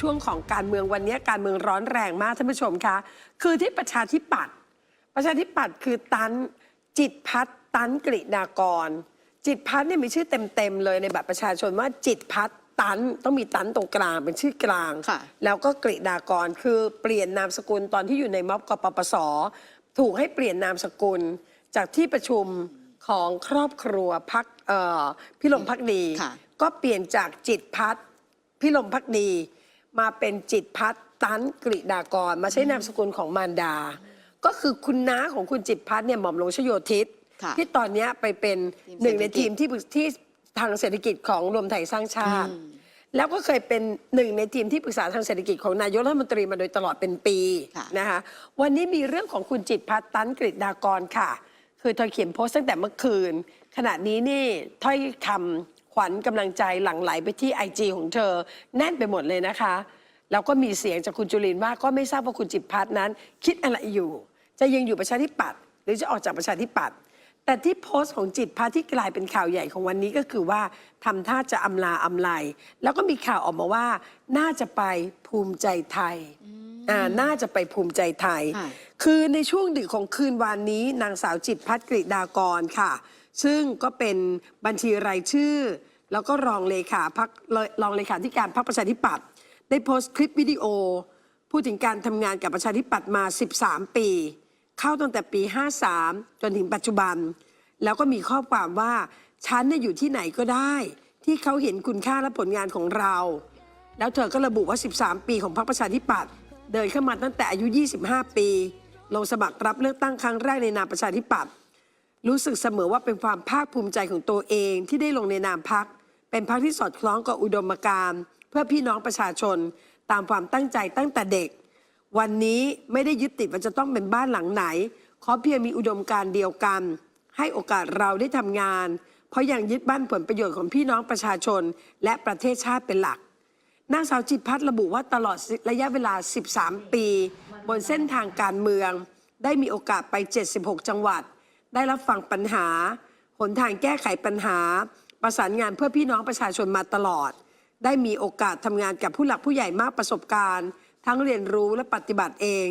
ช่วงของการเมืองวันนี้การเมืองร้อนแรงมากท่านผู้ชมคะคือที่ประชาธิปัตย์ประชาธิปัตย์คือตันจิตรพัฒน์ตันกฤษากร จิตรพัฒน์เนี่ยมีชื่อเต็มๆเลยในบัตรประชาชนว่าจิตรพัฒน์ตันต้องมีตันตรงกลางเป็นชื่อกลางค่ะแล้วก็กฤษดากรคือเปลี่ยนนามสกุลตอนที่อยู่ในม็อบกปปส ถูกให้เปลี่ยนนามสกุลจากที่ประชุมของครอบครัวพักพี่ลมพักดีค่ะก็เปลี่ยนจากจิตรพัฒน์พี่ลมพักดี มาเป็นจิตรพัฒน์ตันกฤษดากร มาใช้นามสกุลของมารดา ก็คือคุณน้าของคุณจิตรพัฒน์เนี่ยหม่อมหลวงชโยธิตค่ะที่ตอนเนี้ยไปเป็นทีมหนึ่งในเศรษฐกิจทีมที่ปรึกที่ทางเศรษฐกิจของรวมไทยสร้างชาติ แล้วก็เคยเป็นหนึ่งในทีมที่ปรึกษาทางเศรษฐกิจของนายกรัฐมนตรีมาโดยตลอดเป็นปีค่ะนะคะวันนี้มีเรื่องของคุณจิตรพัฒน์ตันกฤษดากรค่ะ คือเธอเขียนโพสต์ตั้งแต่เมื่อคืน ขณะนี้นี่ถ้อยคำ ขวัญกำลังใจหลั่งไหลไปที่ไอจของเธอ แน่นไปหมดเลยนะคะ แล้วก็มีเสียงจากคุณจุลินทร์ว่าก็ไม่ทราบว่าคุณจิตรพัฒน์นั้น คิดอะไรอยู่ จะยังอยู่ประชาธิปัตย์หรือจะออกจากประชาธิปัตย์แต่ที่โพสต์ของจิตรพัฒน์ที่กลายเป็นข่าวใหญ่ของวันนี้ก็คือว่าทำท่าจะอำลาอำไลแล้วก็มีข่าวออกมาว่า น่าจะไปภูมิใจไทยอ่าน่าจะไปภูมิใจไทยค่ะคือในช่วงดึกของคืนวานนี้นางสาวจิตรพัฒน์กฤษดากรค่ะ ซึ่งก็เป็นบัญชีรายชื่อ แล้วก็รองเลขาพักรองเลขาธิการพรรคประชาธิปัตย์ได้โพสต์คลิปวิดีโอ พูดถึงการทำงานกับประชาธิปัตย์มา 13 ปี เข้าตั้งแต่ปี 53 จนถึงปัจจุบัน แล้วก็มีข้อความว่าฉันเนี่ยอยู่ที่ไหนก็ได้ ที่เขาเห็นคุณค่าและผลงานของเรา แล้วเธอก็ระบุว่า 13 ปีของพรรคประชาธิปัตย์เดินเข้ามาตั้งแต่อายุ 25 ปี ลงสมัครรับเลือกตั้งครั้งแรกในนามประชาธิปัตย์รู้สึกเสมอว่าเป็นความภาคภูมิใจของตัวเองที่ได้ลงในนามพัก เป็นพักที่สอดคล้องกับอุดมการณ์ เพื่อพี่น้องประชาชนตามความตั้งใจตั้งแต่เด็ก วันนี้ไม่ได้ยึดติดว่าจะต้องเป็นบ้านหลังไหน ขอเพียงมีอุดมการณ์เดียวกัน ให้โอกาสเราได้ทำงาน เพราะยังยึดบ้านผลประโยชน์ของพี่น้องประชาชน และประเทศชาติเป็นหลักนางสาวจิตพัฒน์ระบุว่าตลอดระยะเวลา 13 ปี บนเส้นทางการเมือง ได้มีโอกาสไป 76 จังหวัด ได้รับฟังปัญหา หนทางแก้ไขปัญหา ประสานงานเพื่อพี่น้องประชาชนมาตลอด ได้มีโอกาสทำงานกับผู้หลักผู้ใหญ่มากประสบการณ์ ทั้งเรียนรู้และปฏิบัติเอง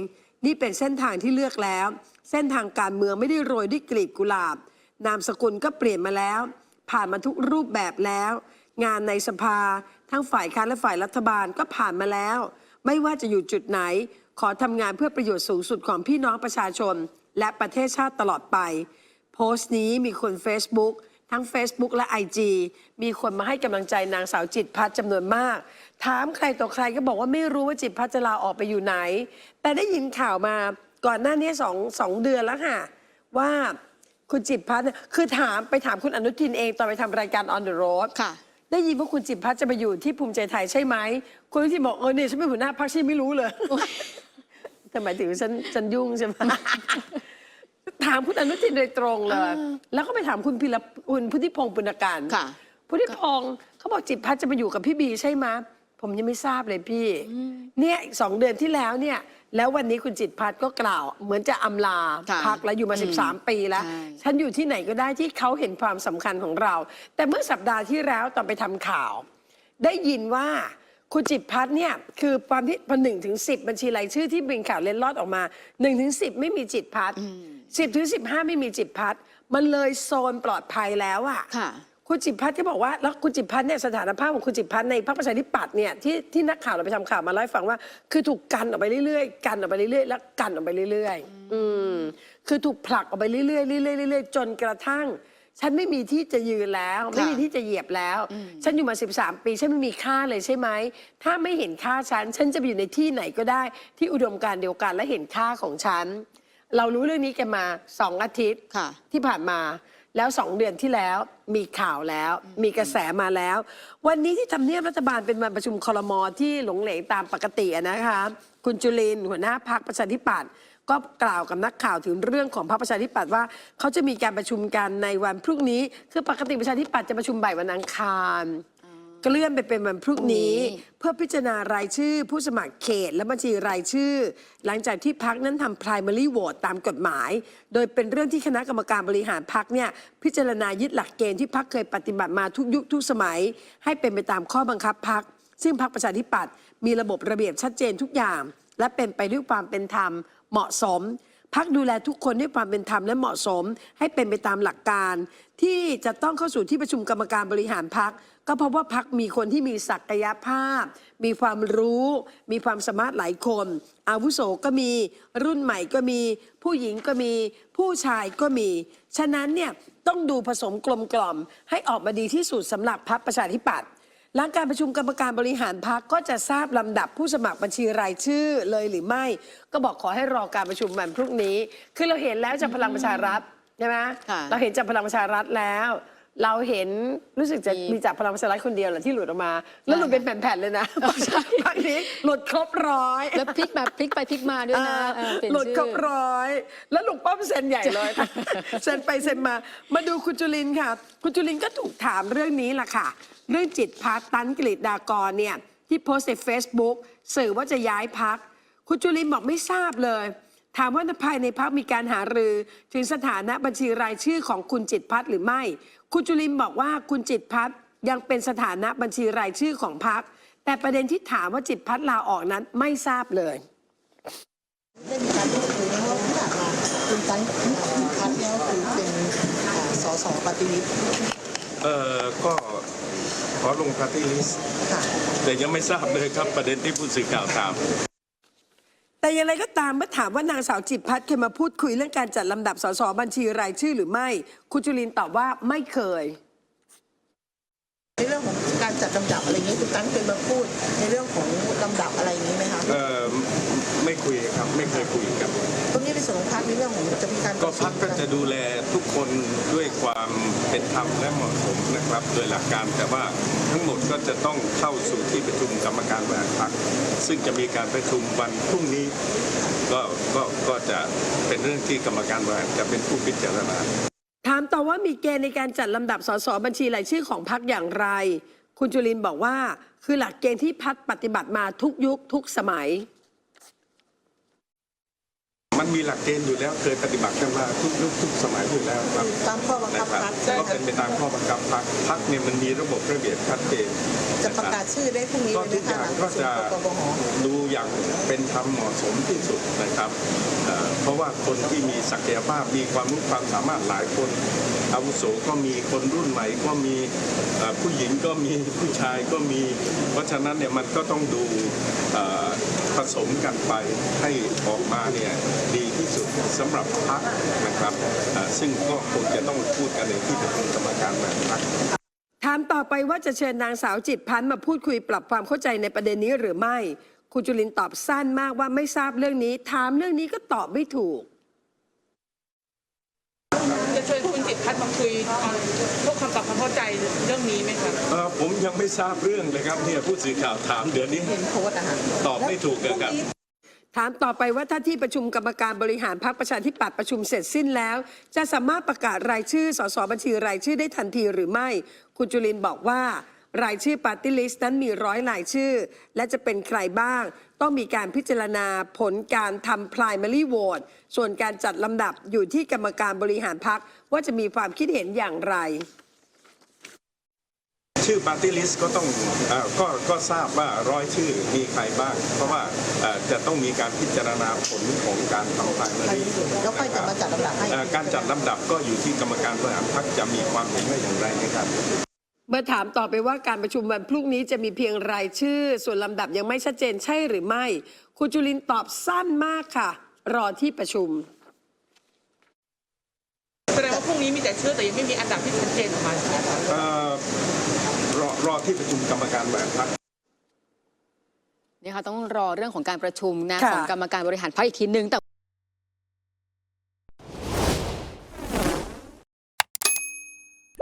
นี่เป็นเส้นทางที่เลือกแล้ว เส้นทางการเมืองไม่ได้โรยด้วยกลีบกุหลาบ นามสกุลก็เปลี่ยนมาแล้ว ผ่านมาทุกรูปแบบแล้ว งานในสภา ทั้งฝ่ายค้านและฝ่ายรัฐบาลก็ผ่านมาแล้ว ไม่ว่าจะอยู่จุดไหน ขอทำงานเพื่อประโยชน์สูงสุดของพี่น้องประชาชน และประเทศชาติตลอดไป โพสต์นี้มีคน Facebook ทั้ง Facebook และ IG มีคนมาให้กำลังใจนางสาวจิตรพัฒน์จำนวนมาก ถามใครต่อใครก็บอกว่าไม่รู้ว่าจิตรพัฒน์จะลาออกไปอยู่ไหน แต่ได้ยินข่าวมาก่อนหน้านี้สองสองเดือนแล้วค่ะ ว่าคุณจิตรพัฒน์เนี่ยคือถามไปถามคุณอนุทินเองตอนไปทำรายการ On the Road ค่ะ ได้ยินว่าคุณจิตรพัฒน์จะไปอยู่ที่ภูมิใจไทยใช่ไหมคุณอนุทินบอกเออเนี่ยฉันเป็นหัวหน้าพรรคฉันไม่รู้เลยทำไมายถึงฉันฉันยุ่งใช่ไหมถามคุณอนุทินโดยตรงเลย แล้วก็ไปถามคุณพิรพคุณพุทธิพงศ์ปุณการค่ะพุทธิพงศ์เขาบอกจิตรพัฒน์จะไปอยู่กับพี่บีใช่ไหมผมยังไม่ทราบเลยพี่ เนี่ยสองเดือนที่แล้วเนี่ย แล้ววันนี้คุณจิตรพัฒน์ก็กล่าว เหมือนจะอำลาค่ะพักแล้วอยู่มาอืม13 ปีแล้ว ใช่ ฉันอยู่ที่ไหนก็ได้ที่เขาเห็นความสำคัญของเรา แต่เมื่อสัปดาห์ที่แล้วตอนไปทำข่าว ได้ยินว่าคุณจิตรพัฒน์เนี่ยคือความที่พอหนึ่งถึงสิบัญชีรายชื่อที่เป็นข่าวเล่นลอดออกมา1นถึงสิไม่มีจิตรพัฒน์ สิบถึงสิบห้าไม่มีจิตรพัฒน์มันเลยโซนปลอดภัยแล้วอะค่ะ คุณจิตรพัฒน์ที่บอกว่าแล้วคุณจิตรพัฒน์เนี่ยสถานภาพของคุณจิตรพัฒน์ในพรรคประชาธิปัตย์เนี่ยที่ที่นักข่าวเราไปทำข่าวมาเล่าให้ฟังว่า คือถูกกันออกไปเรื่อยๆ กันออกไปเรื่อยๆ แล้วกันออกไปเรื่อยๆ อืมคือถูกผลักออกไปเรื่อยๆเรื่อยๆเรื่อยๆจนกระทั่ง ฉันไม่มีที่จะยืนแล้ว ไม่มีที่จะเหยียบแล้ว ฉันอยู่มา 13 ปี ฉันไม่มีค่าเลยใช่ไหม ถ้าไม่เห็นค่าฉัน ฉันจะไปอยู่ในที่ไหนก็ได้ที่อุดมการณ์เดียวกันและเห็นค่าของฉัน เรารู้เรื่องนี้กันมาสองอาทิตย์ค่ะ ที่ผ่านมาแล้วสองเดือนที่แล้วมีข่าวแล้ว มีกระแสมาแล้ว วันนี้ที่ทำเนียบรัฐบาลเป็นวันประชุมคลมที่หลงเหลงตามปกติอะนะคะคุณจุลินทร์หัวหน้าพักประชาธิปัตย์ก็กล่าวกับนักข่าวถึงเรื่องของพรรคประชาธิปัตย์ว่าเขาจะมีการประชุมกันในวันพรุ่งนี้ คือปกติประชาธิปัตย์จะประชุมบ่ายวันอังคาร ก็เลื่อนไปเป็นวันพรุ่งนี้พรุ่งนี้ เพื่อพิจารณารายชื่อผู้สมัครเขตและบัญชีรายชื่อ หลังจากที่พักนั้นทำ primary vote ตามกฎหมาย โดยเป็นเรื่องที่คณะกรรมการบริหารพักเนี่ยพิจารณายึดหลักเกณฑ์ที่พักเคยปฏิบัติมาทุกยุคทุกสมัย ให้เป็นไปตามข้อบังคับพัก ซึ่งพรรคประชาธิปัตย์มีระบบระเบียบชัดเจนทุกอย่าง และเป็นไปด้วยความเป็นธรรมเหมาะสม พักดูแลทุกคนด้วยความเป็นธรรมและเหมาะสม ให้เป็นไปตามหลักการ ที่จะต้องเข้าสู่ที่ประชุมกรรมการบริหารพักก็เพราะว่าพักมีคนที่มีศักยภาพ มีความรู้ มีความสามารถหลายคน อาวุโสก็มีรุ่นใหม่ก็มี ผู้หญิงก็มี ผู้ชายก็มี ฉะนั้นเนี่ยต้องดูผสมกลมกล่อมให้ออกมาดีที่สุดสำหรับพักประชาธิปัตย์ หลังการประชุมกรรมการบริหารพักก็จะทราบลำดับผู้สมัครบัญชีรายชื่อเลยหรือไม่ ก็บอกขอให้รอการประชุมวันพรุ่งนี้ คือเราเห็นแล้วจากพลังประชารัฐใช่ไหมค่ะเราเห็นจากพลังประชารัฐแล้ว เราเห็นรู้สึกจะมีมีจากพลังประชารัฐคนเดียวแหละที่หลุดออกมา แล้วหลุดเป็นแผ่นๆเลยนะพักนี้หลุดครบร้อย แล้วพลิกแบบพลิกไปพลิกมาด้วยนะเออเปลี่ยนหลุดชื่อครบร้อย แล้วลุงป้อมเซ็นใหญ่เลย เซ็นไปเซ็นมา มาดูคุณจุลินค่ะ คุณจุลินก็ถูกถามเรื่องนี้แหละค่ะ เรื่องจิตพัฒน์ตันกฤษดากรเนี่ยที่โพสต์ใน Facebook สื่อว่าจะย้ายพัก คุณจุลินบอกไม่ทราบเลย ถามว่าภายในพักมีการหารือถึงสถานะบัญชีรายชื่อของคุณจิตพัฒน์หรือไม่ คุณจุลินบอกว่าคุณจิตพัฒน์ยังเป็นสถานะบัญชีรายชื่อของพัก แต่ประเด็นที่ถามว่าจิตพัฒน์ลาออกนั้นไม่ทราบเลยได้มีการพูดคุยในว่าที่ผ่านมาคุณตั้งคุณพัฒน์เนี่ยคือเป็นสสปฏิริษี เอ่อก็ขอลงปาร์ตี้ลิสต์ค่ะแต่ยังไม่ทราบเลยครับประเด็นที่ผู้สื่อข่าวถาม แต่อย่างไรก็ตามเมื่อถามว่านางสาวจิตรพัฒน์เคยมาพูดคุยเรื่องการจัดลำดับสสบัญชีรายชื่อหรือไม่ คุณจุลินตอบว่าไม่เคย ในเรื่องของการจัดลำดับอะไรอย่างนี้คุณตั้งเคยมาพูดในเรื่องของลำดับอะไรอย่างนี้ไหมคะ เอ่อไม่คุยครับ ไม่เคยคุยกันตรงนี้ ในส่วนของพัฒน์ในเรื่องของจะมีการก็พักก็จะดูแลทุกคนด้วยความเป็นธรรมและเหมาะสมนะครับ โดยหลักการแต่ว่าทั้งหมดก็จะต้องเข้าสู่ที่ประชุมกรรมการบริหารพรรคซึ่งจะมีการประชุมวันพรุ่งนี้ ก็ก็ก็จะเป็นเรื่องที่กรรมการบริหารจะเป็นผู้พิจารณาถามต่อว่ามีเกณฑ์ในการจัดลำดับสสบัญชีรายชื่อของพรรคอย่างไร คุณจุลินบอกว่า คือหลักเกณฑ์ที่พัฒน์ปฏิบัติมาทุกยุคทุกสมัย มันมีหลักเกณฑ์อยู่แล้วเคยปฏิบัติกันมาทุกยุคทุกสมัยอยู่แล้วครับตามข้อบังนะคับครับพัฒน์ก็เป็นไปตามข้อบังคับพักพักเนี่ยมันมีระบบระเบียบชัดเจนจะประกาศชื่อได้พรุ่งนี้ก็เลยทุนะกอคะย่างหลังปก็ระชุมจะกบหดูอย่างเป็นธรรมเหมาะสมที่สุดนะครับเอ่อเพราะว่าคนที่มีศักยภาพมีความรู้ความสามารถหลายคนอาวุโสก็มีคนรุ่นใหม่ก็มีเอ่อผู้หญิงก็มีผู้ชายก็มี เพราะฉะนั้นเนี่ยมันก็ต้องดูเอ่อ ผสมกันไปให้ออกมาเนี่ยดีที่สุดสำหรับพรรคนะครับซึ่งก็คงจะต้องพูดกันในที่ประชุมกรรมการบริหารพรรคถามต่อไปว่าจะเชิญนางสาวจิตพันธ์มาพูดคุยปรับความเข้าใจในประเด็นนี้หรือไม่ คุณจุลินตอบสั้นมากว่าไม่ทราบเรื่องนี้ ถามเรื่องนี้ก็ตอบไม่ถูก เชิญคุณจิตรพัฒน์มาคุยพวกคำตอบความเข้าใจเรื่องนี้ไหมคะเอ่อผมยังไม่ทราบเรื่องเลยครับเนี่ยผู้สื่อข่าวถามเดี๋ยวนี้เห็นโพสต์อะค่ะตอบไม่ถูกเลยครับถามต่อไปว่าถ้าที่ประชุมกรรมการบริหารพรรคประชาธิปัตย์ประชุมเสร็จสิ้นแล้ว จะสามารถประกาศรายชื่อสสบัญชีรายชื่อได้ทันทีหรือไม่ คุณจุลินบอกว่า รายชื่อปาร์ตี้ลิสต์นั้นมีร้อยรายชื่อ และจะเป็นใครบ้าง ต้องมีการพิจารณาผลการทำ primary vote ส่วนการจัดลำดับอยู่ที่กรรมการบริหารพรรคว่าจะมีความคิดเห็นอย่างไร ชื่อปาร์ตี้ลิสต์ก็ต้องเออก็ก็ทราบว่าร้อยชื่อมีใครบ้าง เพราะว่าเอ่อจะต้องมีการพิจารณาผลของการทำพายมารีแล้วค่อยจะมาจัดลำดับให้ การจัดลำดับก็อยู่ที่กรรมการบริหารพรรคจะมีความเห็นว่าอย่างไรนะครับ เมื่อถามต่อไปว่าการประชุมวันพรุ่งนี้จะมีเพียงรายชื่อ ส่วนลำดับยังไม่ชัดเจนใช่หรือไม่ คุณจุลินตอบสั้นมากค่ะ รอที่ประชุม แสดงว่าพรุ่งนี้มีแต่ชื่อแต่ยังไม่มีอันดับที่ชัดเจนออกมาใช่ไหมคะเอ่อรอรอที่ประชุมกรรมการบริหารพรรคเนี่ยค่ะต้องรอเรื่องของการประชุมนะค่ะ ของกรรมการบริหารพรรคอีกทีนึงแต่